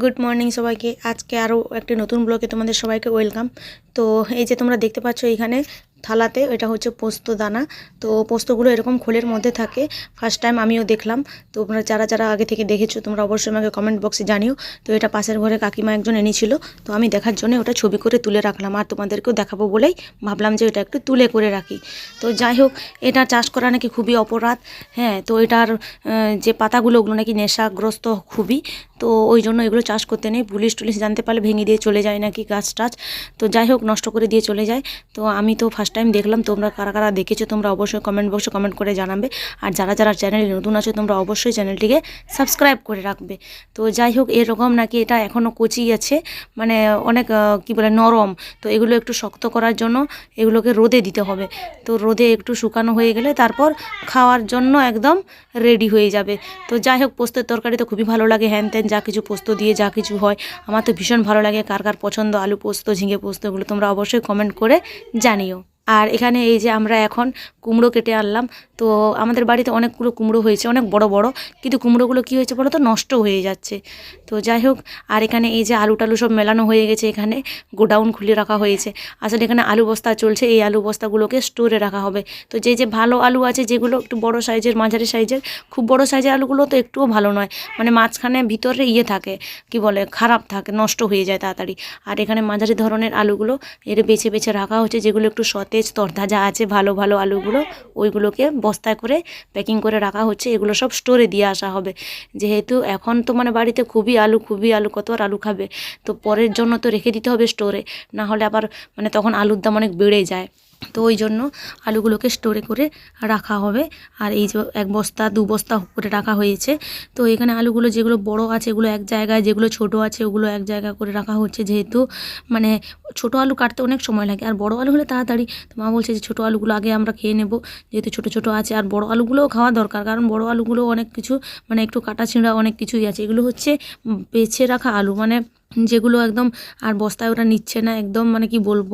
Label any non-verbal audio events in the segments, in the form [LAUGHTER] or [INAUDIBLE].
Good morning সবাইকে। আজকে আরও একটি নতুন ব্লগে তোমাদের সবাইকে ওয়েলকাম তো এই যে তোমরা দেখতে পাচ্ছ এখানে থালাতে, এটা হচ্ছে পোস্ত দানা। তো পোস্তগুলো এরকম খোলের মধ্যে থাকে। ফার্স্ট টাইম আমিও দেখলাম। তো তোমরা যারা যারা আগে থেকে দেখেছ, তোমরা অবশ্যই আমাকে কমেন্ট বক্সে জানিও। তো এটা পাশের ঘরে কাকিমা একজন এনেছিল। তো আমি দেখার জন্য ওটা ছবি করে তুলে রাখলাম। আর তোমাদেরকেও দেখাবো বলেই ভাবলাম যে এটা একটু তুলে করে রাখি। তো যাই হোক, এটা চাষ করা নাকি খুবই অপরাধ। হ্যাঁ তো এটার যে পাতাগুলো ওগুলো নাকি নেশাগ্রস্ত খুবই। তো ওই জন্য এগুলো চাষ করতে নেই। পুলিশ টুলিশ জানতে পারলে ভেঙে দিয়ে চলে যায় নাকি গাছ টাছ। তো যাই হোক, নষ্ট করে দিয়ে চলে যায়। তো আমি তো ফার্স্ট টাইম দেখলাম, তোমরা কারা কারা দেখেছ তোমরা অবশ্যই কমেন্ট বক্সে কমেন্ট করে জানাবে। আর যারা যারা চ্যানেলে নতুন আছো, তোমরা অবশ্যই চ্যানেলটিকে সাবস্ক্রাইব করে রাখবে। তো যাই হোক, এরকম নাকি এটা এখনও কচি আছে মানে অনেক কি বলে, নরম। তো এগুলো একটু শক্ত করার জন্য এগুলোকে রোদে দিতে হবে। তো রোদে একটু শুকানো হয়ে গেলে তারপর খাওয়ার জন্য একদম রেডি হয়ে যাবে। তো যাই হোক, পোস্তের তরকারি তো খুবই ভালো লাগে, হ্যান ত্যান যা কিছু পোস্ত দিয়ে যা কিছু হয়, আমার তো ভীষণ ভালো লাগে কার কার পছন্দ, আলু পোস্ত, ঝিঙে পোস্ত, এগুলো তোমরা অবশ্যই কমেন্ট করে জানিও। আর এখানে এই যে আমরা এখন কুমড়ো কেটে আনলাম, তো আমাদের বাড়িতে অনেকগুলো কুমড়ো হয়েছে, অনেক বড় বড়। কিন্তু কুমড়োগুলো কী হয়েছে বলো তো? নষ্ট হয়ে যাচ্ছে। তো যাই হোক, আর এখানে এই যে আলু টালু সব মেলানো হয়ে গেছে এখানে, গোডাউন খুলে রাখা হয়েছে। আসলে এখানে আলু বস্তা চলছে, এই আলু বস্তাগুলোকে স্টোরে রাখা হবে। তো যে যে ভালো আলু আছে, যেগুলো একটু বড় সাইজের, মাঝারি সাইজের, খুব বড় সাইজের আলুগুলো তো একটুও ভালো নয়। মানে মাঝখানে ভিতরে ইয়ে থাকে, কি বলে, খারাপ থাকে, নষ্ট হয়ে যায় তাড়াতাড়ি। আর এখানে মাঝারি ধরনের আলুগুলো এর বেছে বেছে রাখা হচ্ছে যেগুলো একটু সতেজ তরতাজা আছে, ভালো ভালো আলুগুলো, ওইগুলোকে বস্তায় করে প্যাকিং করে রাখা হচ্ছে। এগুলো সব স্টোরে দিয়ে আসা হবে। যেহেতু এখন তো মানে বাড়িতে খুবই আলু খুবই আলু, কত আর আলু খাবে? তো পরের জন্য তো রেখে দিতে হবে স্টোরে না হলে আবার মানে তখন আলুর দাম অনেক বেড়ে যায়। তো ওই জন্য আলুগুলোকে স্টোরে করে রাখা হবে। আর এই যে এক বস্তা, দু বস্তা করে রাখা হয়েছে। তো এখানে আলুগুলো যেগুলো বড় আছে, এগুলো এক জায়গায়, যেগুলো ছোট আছে, ওগুলো এক জায়গায় করে রাখা হচ্ছে যেহেতু। মানে ছোট আলু কাটতে অনেক সময় লাগে। আর বড় আলু হলে তাড়াতাড়ি তো মা বলছে যে ছোটো আলুগুলো আগে আমরা খেয়ে নেব, যেহেতু ছোট ছোট আছে। আর বড় আলুগুলোও খাওয়া দরকার, কারণ বড় আলুগুলো অনেক কিছু মানে একটু কাটা ছিঁড়া অনেক কিছুই আছে। এগুলো হচ্ছে বেছে রাখা আলু। মানে যেগুলো একদম আর বস্তায় ওরা নিচ্ছে না, একদম মানে কি বলব,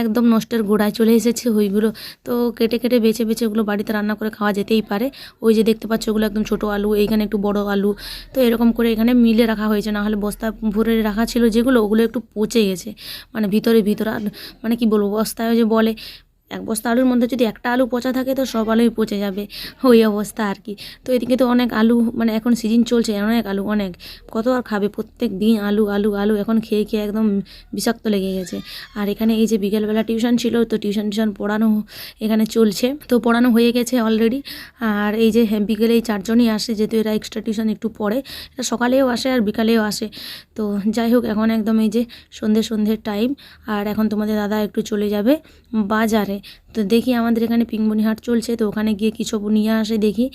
একদম নষ্টের গোড়ায় চলে এসেছে ওইগুলো। তো কেটে কেটে বেছে বেছে ওগুলো বাড়িতে রান্না করে খাওয়া যেতেই পারে। ওই যে দেখতে পাচ্ছ ওগুলো একদম ছোটো আলু, এইখানে একটু বড় আলু। তো এরকম করে এখানে মিলে রাখা হয়েছে, না হলে বস্তা ভরে রাখা ছিল যেগুলো, ওগুলো একটু পচে গেছে। মানে ভিতরে ভিতরে, আর মানে কি বলব, বস্তায় যে বলে এক বস্তা আলুর মধ্যে যদি একটা আলু পচা থাকে তো সব আলুই পচে যাবে। ওই অবস্থা আর কি। তো এদিকে তো অনেক আলু মানে এখন সিজন চলছে অনেক আলু অনেক। কত আর খাবে? প্রত্যেক দিন আলু আলু আলু এখন খেয়ে খেয়ে একদম বিষাক্ত লেগে গেছে। আর এখানে এই যে বিকেলবেলা টিউশন ছিল তো টিউশন টিউশন পড়ানো এখানে চলছে। তো পড়ানো হয়ে গেছে অলরেডি আর এই যে হ্যাঁ, বিকেলে এই চারজনই আসে যেহেতু এরা এক্সট্রা টিউশন একটু পড়ে। এটা সকালেও আসে আর বিকালেও আসে। তো যাই হোক এখন একদম এই যে সন্ধে সন্ধ্যের টাইম আর এখন তোমাদের দাদা একটু চলে যাবে বাজারে। তো দেখি আমাদের এখানে পিংবনি হাট চলছে, তো ওখানে গিয়ে কিছু নিয়ে আসে দেখি।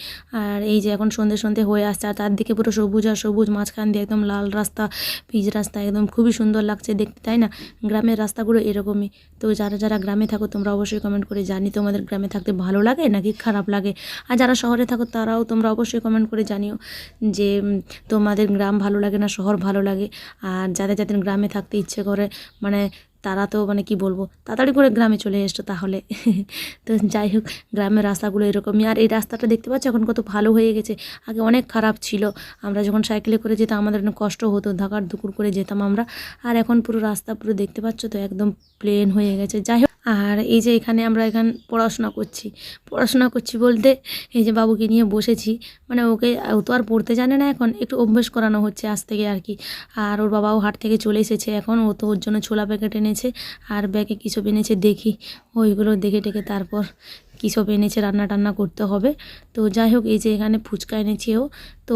আর এই যে এখন সন্ধে সন্ধে হয়ে আসছে, আর তার দিকে পুরো সবুজ আর সবুজ মাঝখান দিয়ে একদম লাল রাস্তা, পিচ রাস্তা একদম খুবই সুন্দর লাগছে দেখতে, তাই না? গ্রামের রাস্তাগুলো এরকমই। তো যারা যারা গ্রামে থাকো তোমরা অবশ্যই কমেন্ট করে জানি তোমাদের গ্রামে থাকতে ভালো লাগে নাকি খারাপ লাগে? আর যারা শহরে থাকো তারাও তোমরা অবশ্যই কমেন্ট করে জানিও যে তোমাদের গ্রাম ভালো লাগে না, শহর ভালো লাগে। আর যাদের যাদের গ্রামে থাকতে ইচ্ছে করে মানে তারা তো মানে কি বলব, তাড়াতাড়ি করে গ্রামে চলে এসছো তাহলে। [LAUGHS] তো যাই হোক, গ্রামের রাস্তাগুলো এরকমই। আর এই রাস্তাটা দেখতে পাচ্ছ এখন কত ভালো হয়ে গেছে। আগে অনেক খারাপ ছিল। আমরা যখন সাইকেলে করে যেতাম, আমাদের অনেক কষ্ট হতো ধাকার ধুকুর করে যেতাম আমরা। আর এখন পুরো রাস্তা পুরো দেখতে পাচ্ছ তো, একদম প্লেন হয়ে গেছে। যাই হোক, আর এই যে এখানে আমরা এখান পড়াশোনা করছি। পড়াশোনা করছি বলতে এই যে বাবুকে নিয়ে বসেছি। মানে ওকে, ও তো আর পড়তে জানে না এখন। একটু অভ্যেস করানো হচ্ছে আজ থেকে আর কি। আর ওর বাবাও হাট থেকে চলে এসেছে। এখন ও তো ওর জন্য ছোলা প্যাকেট এনেছে আর ব্যাগে কিছু এনেছে দেখি। ওইগুলো দেখে টেকে তারপর কী সব এনেছে রান্না টান্না করতে হবে। তো যাই হোক এই যে এখানে ফুচকা এনেছে ও তো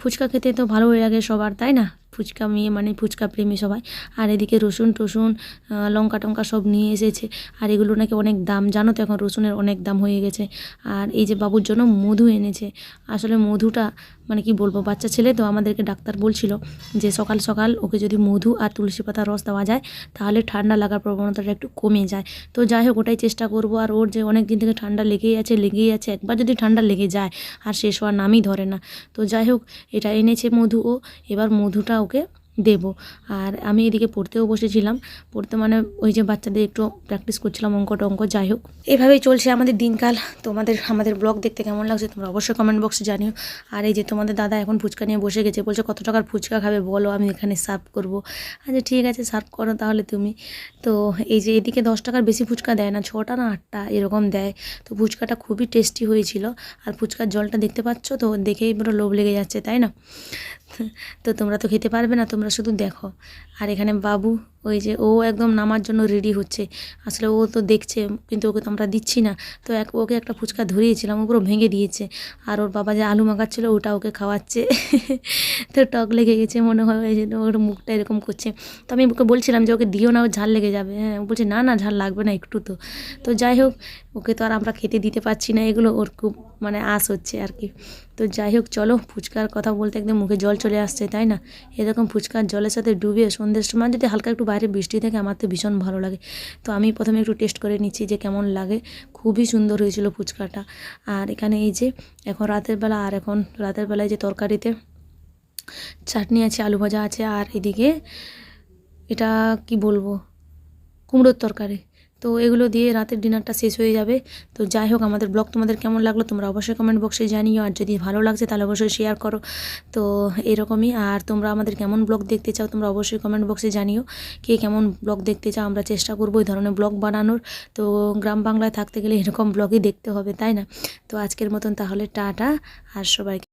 ফুচকা খেতে তো ভালোই লাগে সবার, তাই না? ফুচকা মেয়ে মানে ফুচকা প্রেমী সবাই। আর এদিকে রসুন টসুন লঙ্কা টঙ্কা সব নিয়ে এসেছে। আর এগুলো নাকি অনেক দাম, জানো তো এখন রসুনের অনেক দাম হয়ে গেছে। আর এই যে বাবুর জন্য মধু এনেছে। আসলে মধুটা মানে কি বলব, বাচ্চা ছেলে তো আমাদেরকে ডাক্তার বলছিল যে সকাল সকাল ওকে যদি মধু আর তুলসী পাতার রস দেওয়া যায়, তাহলে ঠান্ডা লাগার প্রবণতাটা একটু কমে যায়। তো যাই হোক ওটাই চেষ্টা করব। আর ওর যে অনেক দিন থেকে ঠান্ডা লেগেই আছে লেগেই আছে, একবার যদি ঠান্ডা লেগে যায়, আর শেষ হওয়ার নামই ধরে না। তো যাই হোক, এটা এনেছে মধু ও, এবার মধুটা ওকে দেব। আর আমি এদিকে পড়তেও বসেছিলাম। পড়তে মানে ওই যে বাচ্চাদের একটু প্র্যাকটিস করছিলাম অঙ্ক টঙ্ক, যাই হোক। এভাবেই চলছে আমাদের দিনকাল। তোমাদের, আমাদের ব্লগ দেখতে কেমন লাগছে তোমরা অবশ্যই কমেন্ট বক্সে জানিও। আর এই যে তোমাদের দাদা এখন ফুচকা নিয়ে বসে গেছে, বলছে কত টাকার ফুচকা খাবে বলো, আমি এখানে সার্ভ করব। আচ্ছা ঠিক আছে সার্ভ করো তাহলে তুমি। তো এই যে এদিকে দশ টাকার বেশি ফুচকা দেয় না, ছটা না আটটা এরকম দেয়। তো ফুচকাটা খুবই টেস্টি হয়েছিল। আর ফুচকার জলটা দেখতে পাচ্ছ তো, দেখেই পুরো লোভ লেগে যাচ্ছে, তাই না? [LAUGHS] তো তোমরা তো খেতে পারবে না তোমরা শুধু দেখো। আর এখানে বাবু ওই যে ও একদম নামার জন্য রেডি হচ্ছে। আসলে ও তো দেখছে, কিন্তু ওকে তো আমরা দিচ্ছি না। তো এক, ওকে একটা ফুচকা ধরিয়েছিলাম, ও পুরো ভেঙে দিয়েছে। আর ওর বাবা যে আলু মাখাচ্ছিলো, ওটা ওকে খাওয়াচ্ছে। তো টক লেগে গেছে, মনে হয় ওই জন্য ওর মুখটা এরকম করছে। তো আমি ওকে বলছিলাম যে, ওকে দিও না, ও ঝাল লেগে যাবে। হ্যাঁ ও বলছে, না না, ঝাল লাগবে না একটু তো। তো যাই হোক, ওকে তো আর আমরা খেতে দিতে পারছি না, এগুলো ওর খুব মানে আশ হচ্ছে আর কি। তো যাই হোক, চলো, ফুচকার কথা বলতে একদম মুখে জল চলে আসছে, তাই না? এরকম ফুচকার জলের সাথে ডুবে সন্ধ্যের সময় যদি হালকা একটু বাইরে বৃষ্টি থেকে আমার তো ভীষণ ভালো লাগে। তো আমি প্রথমে একটু টেস্ট করে নিচ্ছি যে কেমন লাগে। খুবই সুন্দর হয়েছিল ফুচকাটা। আর এখানে এই যে, এখন রাতের বেলা, আর এখন রাতের বেলায় যে তরকারিতে চাটনি আছে, আলু ভাজা আছে, আর এদিকে এটা কি বলব? কুমড়োর তরকারি। তো এগুলো দিয়ে রাতের ডিনারটা শেষ হয়ে যাবে। তো যাই হোক, আমাদের ব্লগ তোমাদের কেমন লাগল তোমরা অবশ্যই কমেন্ট বক্সে জানিও। আর যদি ভালো লাগছে তাহলে অবশ্যই শেয়ার করো। তো এরকমই, আর তোমরা আমাদের কেমন ব্লগ দেখতে চাও তোমরা অবশ্যই কমেন্ট বক্সে জানিও। কে কেমন ব্লগ দেখতে চাও আমরা চেষ্টা করব এই ধরনের ব্লগ বানানোর। তো গ্রাম বাংলায় থাকতে গেলে এরকম ব্লগই দেখতে হবে, তাই না? তো আজকের মতন তাহলে টাটা, আর সবাইকে